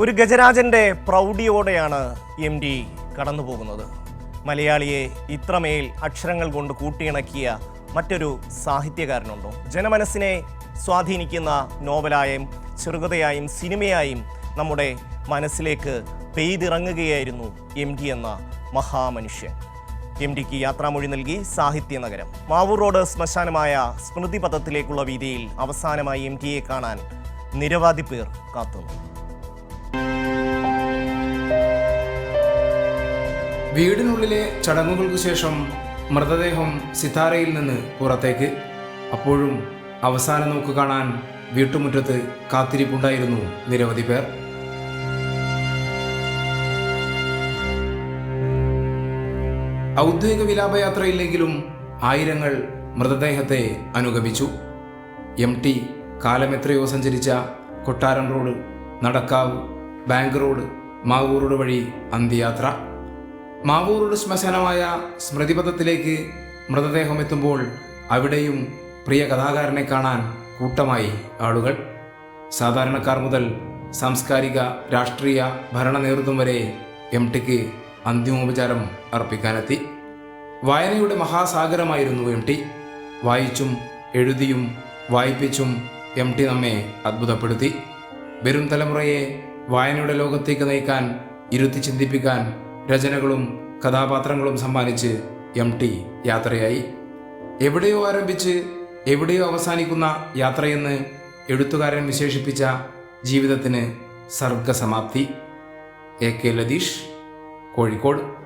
ഒരു ഗജരാജന്റെ പ്രൗഢിയോടെയാണ് M D കടന്നു പോകുന്നത് മലയാളിയെ ഇത്രമേൽ അക്ഷരങ്ങൾ കൊണ്ട് കൂട്ടിയിണക്കിയ മറ്റൊരു സാഹിത്യകാരനുണ്ടോ? ജനമനസ്സിനെ സ്വാധീനിക്കുന്ന നോവലായും ചെറുകഥയായും സിനിമയായും നമ്മുടെ മനസ്സിലേക്ക് പെയ്തിറങ്ങുകയായിരുന്നു എം ഡി എന്ന മഹാമനുഷ്യൻ. എം ഡിക്ക് യാത്രാമൊഴി നൽകി സാഹിത്യ നഗരം. മാവൂർ റോഡ് ശ്മശാനമായ സ്മൃതിപഥത്തിലേക്കുള്ള വീതിയിൽ അവസാനമായി എം ടിയെ കാണാൻ നിരവധി പേർ കാത്തുനിന്നു. വീടിനുള്ളിലെ ചടങ്ങുകൾക്ക് ശേഷം മൃതദേഹം സിതാരയിൽ നിന്ന് പുറത്തേക്ക്. അപ്പോഴും അവസാന നോക്ക് കാണാൻ വീട്ടുമുറ്റത്ത് കാത്തിരിപ്പുണ്ടായിരുന്നു നിരവധി പേർ. ഔദ്യോഗിക വിലാപയാത്രയില്ലെങ്കിലും ആയിരങ്ങൾ മൃതദേഹത്തെ അനുഗമിച്ചു. എം ടി കാലമെത്രയോ സഞ്ചരിച്ച Kottaram road Nadakkavu bank road Mavoor road വഴി അന്ത്യയാത്ര. മാവൂറുടെ ശ്മശാനമായ സ്മൃതിപഥത്തിലേക്ക് മൃതദേഹം എത്തുമ്പോൾ അവിടെയും പ്രിയ കഥാകാരനെ കാണാൻ കൂട്ടമായി ആളുകൾ. സാധാരണക്കാർ മുതൽ സാംസ്കാരിക രാഷ്ട്രീയ ഭരണ നേതൃത്വം വരെ എം ടിക്ക് അന്തിമോപചാരം അർപ്പിക്കാനെത്തി. വായനയുടെ മഹാസാഗരമായിരുന്നു എം ടി. വായിച്ചും എഴുതിയും വായിപ്പിച്ചും എം ടി നമ്മെ അത്ഭുതപ്പെടുത്തി. വരും തലമുറയെ വായനയുടെ ലോകത്തേക്ക് നയിക്കാൻ ഇരുത്തി ചിന്തിപ്പിക്കാൻ രചനകളും കഥാപാത്രങ്ങളും സമ്മാനിച്ച് എം ടി യാത്രയായി. എവിടെയോ ആരംഭിച്ച് എവിടെയോ അവസാനിക്കുന്ന യാത്രയെന്ന് എഴുത്തുകാരൻ വിശേഷിപ്പിച്ച ജീവിതത്തിന് സർഗസമാപ്തി. A K Latheesh Kozhikode.